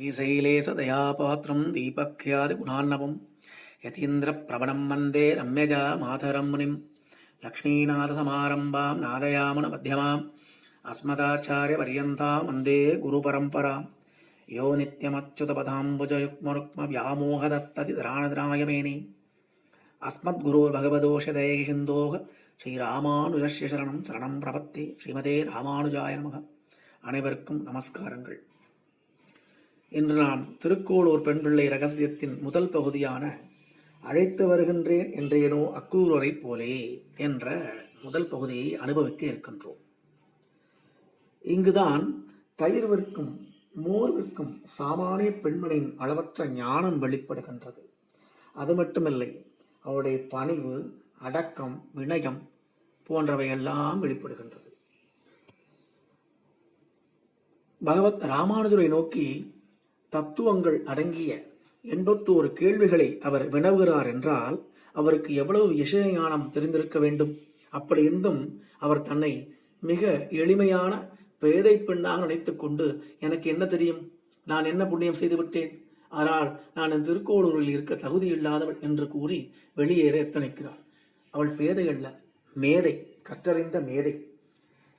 ஸ்ரீசைலே சதயாபாத்திரம் தீபக்யாதி குணான்னவம் யதீந்திரப்பிரபணம் வந்தே ரம்யஜா மாதரம் முனிம் லக்ஷ்மீநாதசமாரம்பாம் நாதயாமுன மத்தியமாம் அஸ்மதாச்சாரிய பரியந்தாம் வந்தே குரு பரம்பராம் யோ நித்யமச்சுதபதாம்புஜயுக்மருக்ம வியாமோகதத்ததிராணதிராயமேனி அஸ்மத்குரோர்பகவதோஷதயகிஷிந்தோக ஸ்ரீராமானுஜஸ்ய சரணம் சரணம் பிரபத்தி ஸ்ரீமதே ராமானுஜாய நமக அனைவருக்கும் நமஸ்காரங்கள் இன்று நாம் திருக்கோளூர் பெண் பிள்ளை ரகசியத்தின் முதல் பகுதியான அழைத்து வருகின்றேன் என்றேனோ அக்கூரரை போலே என்ற முதல் பகுதியை அனுபவிக்க இருக்கின்றோம். இங்குதான் தயிர் விற்கும் மோர் விற்கும் சாமானிய பெண்மணியின் அளவற்ற ஞானம் வெளிப்படுகின்றது. அது மட்டுமில்லை அவருடைய பணிவு அடக்கம் வினயம் போன்றவையெல்லாம் வெளிப்படுகின்றது. பகவத் ராமானுஜரை நோக்கி தத்துவங்கள் அடங்கிய எண்பத்தோரு கேள்விகளை அவர் வினவுகிறார் என்றால் அவருக்கு எவ்வளவு விஷய ஞானம் தெரிந்திருக்க வேண்டும்? அப்படி இருந்தும் அவர் தன்னை மிக எளிமையான பேதை பெண்ணாக நினைத்துக்கொண்டு எனக்கு என்ன தெரியும்? நான் என்ன புண்ணியம் செய்துவிட்டேன் ஆனால் நான் இந்த திருக்கோளூரில் இருக்க தகுதி இல்லாதவள் என்று கூறி வெளியேற எத்தனைக்கிறாள். அவள் பேதை அல்ல மேதை கற்றறிந்த மேதை.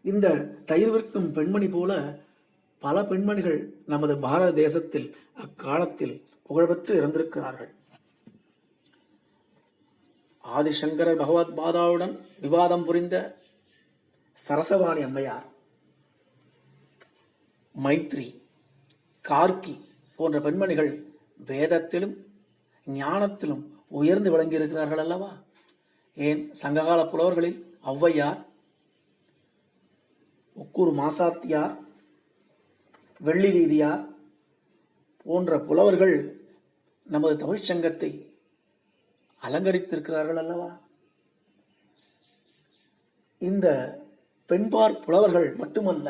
இந்த தயிர் விற்கும் பெண்மணி போல பல பெண்மணிகள் நமது பாரத தேசத்தில் அக்காலத்தில் புகழ்பெற்று இருந்திருக்கிறார்கள் ஆதிசங்கரர் பகவத் பாதாவுடன் விவாதம் புரிந்த சரசவாணி அம்மையார் மைத்ரி கார்கி போன்ற பெண்மணிகள் வேதத்திலும் ஞானத்திலும் உயர்ந்து விளங்கியிருக்கிறார்கள் அல்லவா? ஏன் சங்ககால புலவர்களில் ஔவையார் உக்கூர் மாசாத்தியார் வெள்ளி வீதியார் போன்ற புலவர்கள் நமது தமிழ்ச்சங்கத்தை அலங்கரித்திருக்கிறார்கள் அல்லவா? இந்த பெண்பார் புலவர்கள் மட்டுமல்ல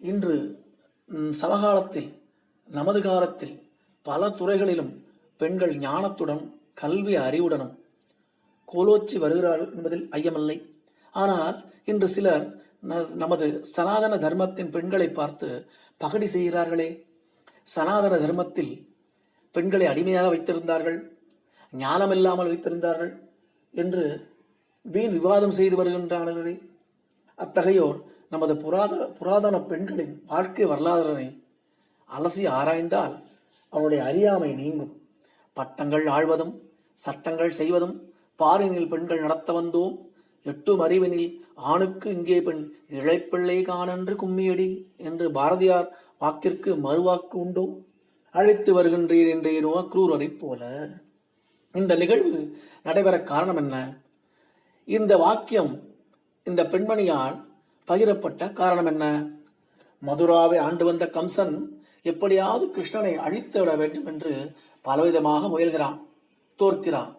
இன்று சமகாலத்தில் நமது காலத்தில் பல துறைகளிலும் பெண்கள் ஞானத்துடன் கல்வி அறிவுடனும் கோலோச்சி வருகிறார்கள் என்பதில் ஐயமில்லை. ஆனால் இன்று சிலர் நமது சனாதன தர்மத்தின் பெண்களை பார்த்து பகடி செய்கிறார்களே. சனாதன தர்மத்தில் பெண்களை அடிமையாக வைத்திருந்தார்கள் ஞானமில்லாமல் வைத்திருந்தார்கள் என்று வீண் விவாதம் செய்து வருகின்றார்களே. அத்தகையோர் நமது புராத புராதன பெண்களின் வாழ்க்கை வரலாறுகளை அலசி ஆராய்ந்தால் அவருடைய அறியாமை நீங்கும். பட்டங்கள் ஆழ்வதும் சட்டங்கள் செய்வதும் பாரினில் பெண்கள் நடத்த வந்தோம். எட்டும் அறிவினில் ஆணுக்கு இங்கே பெண் இழைப்பிள்ளை காணென்று கும்மியடி என்று பாரதியார் வாக்கிற்கு மறுவாக்கு உண்டோ? அழைத்து வருகின்றேன் என்றேனோ அக்ரூரரைப் போல. இந்த நிகழ்வு நடைபெற காரணம் என்ன? இந்த வாக்கியம் இந்த பெண்மணியால் பகிரப்பட்ட காரணம் என்ன? மதுராவை ஆண்டு வந்த கம்சன் எப்படியாவது கிருஷ்ணனை அழித்து விட வேண்டும் என்று பலவிதமாக முயல்கிறான் தோற்கிறான்.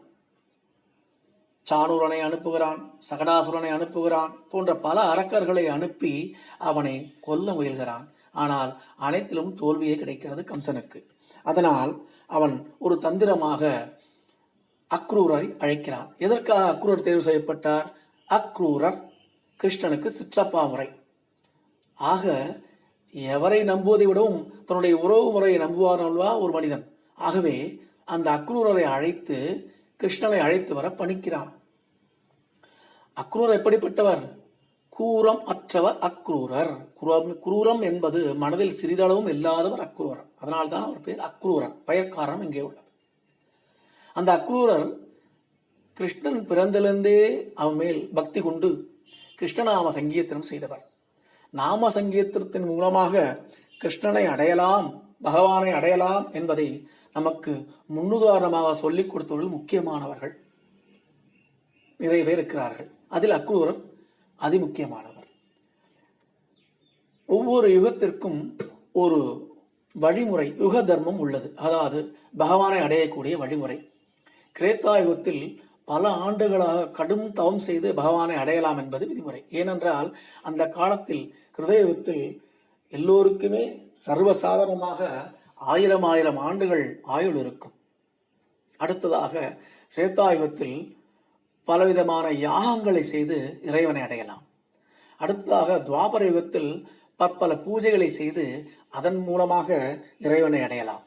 சாணூரனை அனுப்புகிறான் சகடாசுரனை அனுப்புகிறான் போன்ற பல அரக்கர்களை அனுப்பி அவனை கொல்ல முயல்கிறான். ஆனால் அனைத்திலும் தோல்வியே கிடைக்கிறது கம்சனுக்கு. அதனால் அவன் ஒரு தந்திரமாக அக்ரூரரை அழைக்கிறான். எதற்காக அக்ரூரர் தேர்வு செய்யப்பட்டார்? அக்ரூரர் கிருஷ்ணனுக்கு சிற்றப்பா முறை. ஆக எவரை நம்புவதை விடவும் தன்னுடைய உறவு முறையை நம்புவார் அல்லவா ஒரு மனிதன். ஆகவே அந்த அக்ரூரரை அழைத்து கிருஷ்ணனை அழைத்து வர பணிக்கிறான். அக்ரூரர் எப்படிப்பட்டவர்? கூரம் அற்றவர் அக்ரூரர். குரூரம் என்பது மனதில் சிறிதளவும் இல்லாதவர் அக்ரூரர். அதனால்தான் அவர் பேர் அக்ரூரர். பெயர்க்காரணம் இங்கே உள்ளது. அந்த அக்ரூரர் கிருஷ்ணன் பிறந்திலிருந்தே அவன் மேல் பக்தி கொண்டு கிருஷ்ணநாம சங்கீர்த்தனம் செய்தவர். நாம சங்கீர்த்தனத்தின் மூலமாக கிருஷ்ணனை அடையலாம் பகவானை அடையலாம் என்பதை நமக்கு முன்னுதாரணமாக சொல்லிக் கொடுத்தவர்கள் முக்கியமானவர்கள். நிறைய பேர் இருக்கிறார்கள். அதில் அக்ரூரர் அதிமுக்கியமானவர். ஒவ்வொரு யுகத்திற்கும் ஒரு வழிமுறை யுக தர்மம் உள்ளது. அதாவது பகவானை அடையக்கூடிய வழிமுறை. கிரேத்தா யுகத்தில் பல ஆண்டுகளாக கடும் தவம் செய்து பகவானை அடையலாம் என்பது விதிமுறை. ஏனென்றால் அந்த காலத்தில் கிருதயுகத்தில் எல்லோருக்குமே சர்வசாதாரணமாக ஆயிரம் ஆயிரம் ஆண்டுகள் ஆயுள் இருக்கும் அடுத்ததாக ஸ்ரேத்தாயுகத்தில் பலவிதமான யாகங்களை செய்து இறைவனை அடையலாம். அடுத்ததாக துவாபர யுகத்தில் பற்பல பூஜைகளை செய்து அதன் மூலமாக இறைவனை அடையலாம்.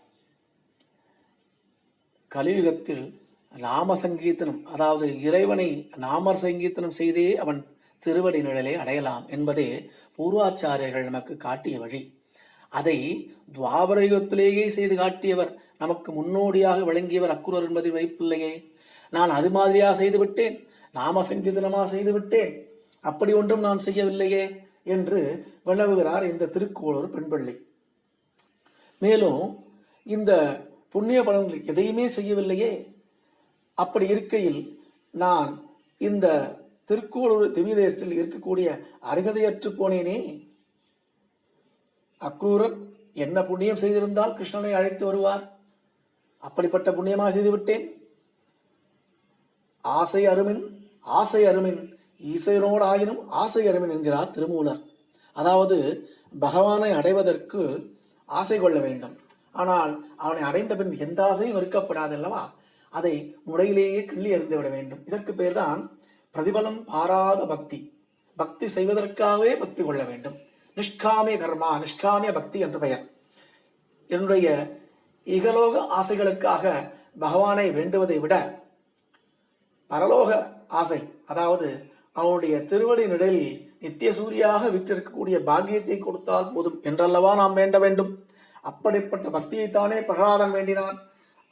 கலியுகத்தில் நாம சங்கீர்த்தனம் அதாவது இறைவனை நாமர் சங்கீர்த்தனம் செய்தே அவன் திருவடி நிழலை அடையலாம் என்பதே பூர்வாச்சாரியர்கள் நமக்கு காட்டிய வழி. அதை துவாபரயுகத்திலேயே செய்து காட்டியவர் நமக்கு முன்னோடியாக விளங்கியவர் அக்குரர் என்பதில் வைப்பில்லையே. நான் அது மாதிரியா செய்து விட்டேன்? நாம சங்கீதனமா செய்து விட்டேன்? அப்படி ஒன்றும் நான் செய்யவில்லையே என்று வினவுகிறார் இந்த திருக்கோளூர் பெண்பிள்ளை. மேலும் இந்த புண்ணிய பலன்கள் எதையுமே செய்யவில்லையே. அப்படி இருக்கையில் நான் இந்த திருக்கோளூர் திவ்யதேசத்தில் இருக்கக்கூடிய அருகதையற்று போனேனே. அக்ரூரர் என்ன புண்ணியம் செய்திருந்தால் கிருஷ்ணனை அழைத்து வருவார். அப்படிப்பட்ட புண்ணியமாக செய்துவிட்டேன். ஆசை அருமின் ஆசை அருமின் ஈசையனோடு ஆயினும் ஆசை அருமின் என்கிறார் திருமூலர். அதாவது பகவானை அடைவதற்கு ஆசை கொள்ள வேண்டும். ஆனால் அவனை அடைந்த பின் எந்த ஆசையும் இருக்கப்படாது அல்லவா? அதை முறையிலேயே கிள்ளி எறிந்து விட வேண்டும். இதற்கு பேர்தான் பிரதிபலம் பாராத பக்தி. பக்தி செய்வதற்காகவே பக்தி கொள்ள வேண்டும். நிஷ்காமிய கர்மா நிஷ்காமிய பக்தி என்று பெயர். என்னுடைய இகலோக ஆசைகளுக்காக பகவானை வேண்டுவதை விட பரலோக ஆசை அதாவது அவனுடைய திருவடி நிழலில் நித்திய சூரியாக விற்றிருக்கக்கூடிய பாக்கியத்தை கொடுத்தால் போதும் என்றல்லவா நாம் வேண்ட வேண்டும்? அப்படிப்பட்ட பக்தியைத்தானே பிரகலாதன் வேண்டினான்.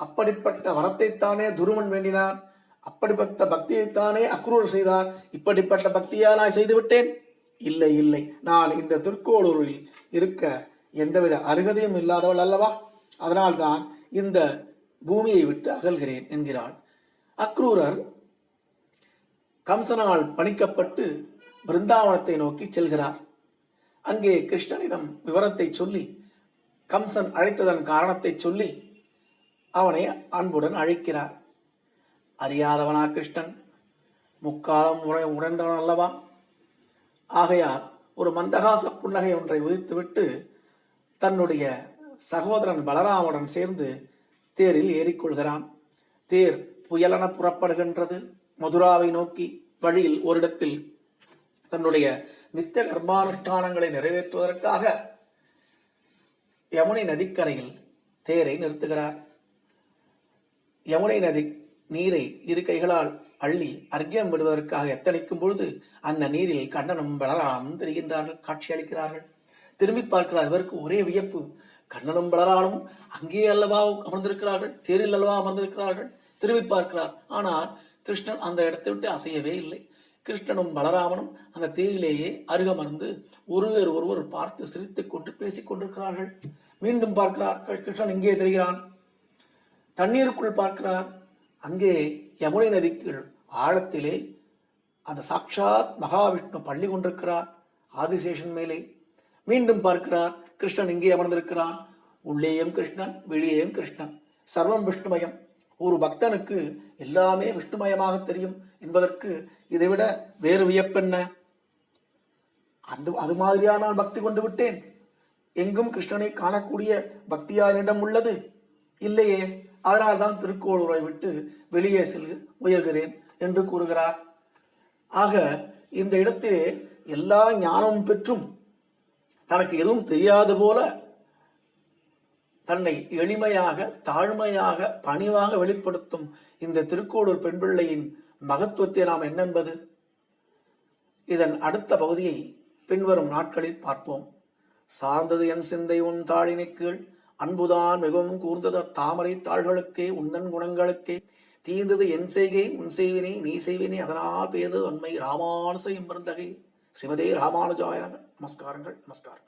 அப்படிப்பட்ட வரத்தைத்தானே துருவன் வேண்டினான். அப்படிப்பட்ட பக்தியைத்தானே அக்ரூர் செய்தார். இப்படிப்பட்ட பக்தியா நான் செய்துவிட்டேன்? இல்லை இல்லை. நான் இந்த திருக்கோளூரில் இருக்க எந்தவித அருகதையும் இல்லாதவள் அல்லவா? அதனால்தான் இந்த பூமியை விட்டு அகல்கிறேன் என்கிறாள். அக்ரூரர் கம்சனால் பணிக்கப்பட்டு பிருந்தாவனத்தை நோக்கி செல்கிறார். அங்கே கிருஷ்ணனிடம் விவரத்தை சொல்லி கம்சன் அழைத்ததன் காரணத்தை சொல்லி அவனை அன்புடன் அழைக்கிறார். அறியாதவனா கிருஷ்ணன்? முக்காலம் உரை உணர்ந்தவன் அல்லவா? ஆகையால் ஒரு மந்தகாச புன்னகை ஒன்றை உதித்துவிட்டு தன்னுடைய சகோதரன் பலராமுடன் சேர்ந்து தேரில் ஏறிக்கொள்கிறான். தேர் புயலென புறப்படுகின்றது. மதுராவை நோக்கி வழியில் ஓரிடத்தில் தன்னுடைய நித்திய கர்மானுஷ்டானங்களை நிறைவேற்றுவதற்காக யமுனை நதிக்கரையில் தேரை நிறுத்துகிறார். யமுனை நதி நீரை இரு கைகளால் அள்ளி அர்க்கியம் விடுவதற்காக எத்தனைக்கும் பொழுது அந்த நீரில் கண்ணனும் பலராமும் தெரிகின்றார்கள் காட்சியளிக்கிறார்கள் திரும்பி பார்க்கிறார் இவருக்கு ஒரே வியப்பு. கண்ணனும் பலராமும் அங்கே அல்லவா அமர்ந்திருக்கிறார்கள் தேரில் அல்லவா அமர்ந்திருக்கிறார்கள்? திரும்பி பார்க்கிறார் ஆனால் கிருஷ்ணன் அந்த இடத்தை விட்டு அசையவே இல்லை. கிருஷ்ணனும் பலராமனும் அந்த தேரிலேயே அருகமர்ந்து ஒருவர் ஒருவர் பார்த்து சிரித்துக் கொண்டு பேசிக் கொண்டிருக்கிறார்கள். மீண்டும் பார்க்கிறார் கிருஷ்ணன் இங்கே தெரிகிறான். தண்ணீருக்குள் பார்க்கிறார் அங்கே யமுனை நதிக்கு ஆழத்திலே அந்த சாட்சாத் மகாவிஷ்ணு பள்ளி கொண்டிருக்கிறார். ஆதிசேஷன் மேலே மீண்டும் பார்க்கிறார். கிருஷ்ணன் இங்கே அமர்ந்திருக்கிறான். உள்ளேயும் கிருஷ்ணன் வெளியேயும் கிருஷ்ணன். சர்வம் விஷ்ணுமயம். ஒரு பக்தனுக்கு எல்லாமே விஷ்ணுமயமாக தெரியும் என்பதற்கு இதைவிட வேறு வியப்பென்ன? அந்த அது மாதிரியா நான் பக்தி கொண்டு விட்டேன். எங்கும் கிருஷ்ணனை காணக்கூடிய பக்தியா என்னிடம் உள்ளது? இல்லையே. அதனால்தான் திருக்கோளூரை விட்டு வெளியே செல் முயல்கிறேன் என்று கூறுகிறார். ஆக இந்த இடத்திலே எல்லா ஞானமும் பெற்றும் தனக்கு எதுவும் தெரியாது போல தன்னை எளிமையாக தாழ்மையாக பணிவாக வெளிப்படுத்தும் இந்த திருக்கோளூர் பெண் பிள்ளையின் மகத்துவத்தை நாம் என்னென்பது? இதன் அடுத்த பகுதியை பின்வரும் நாட்களில் பார்ப்போம். சார்ந்தது என் சிந்தை உன் தாழினை கீழ் அன்புதான் மிகவும் கூர்ந்தது தாமரை தாள்களுக்கே உந்தன் குணங்களுக்கே. தீர்ந்தது என் செய்கை உன் செய்வினை நீ செய்வினை. அதனால் பேர்ந்தது உண்மை ராமானுச எம்பருந்தகை. ஸ்ரீமதே ராமானுஜாய நமஸ்காரங்கள் நமஸ்காரங்கள்.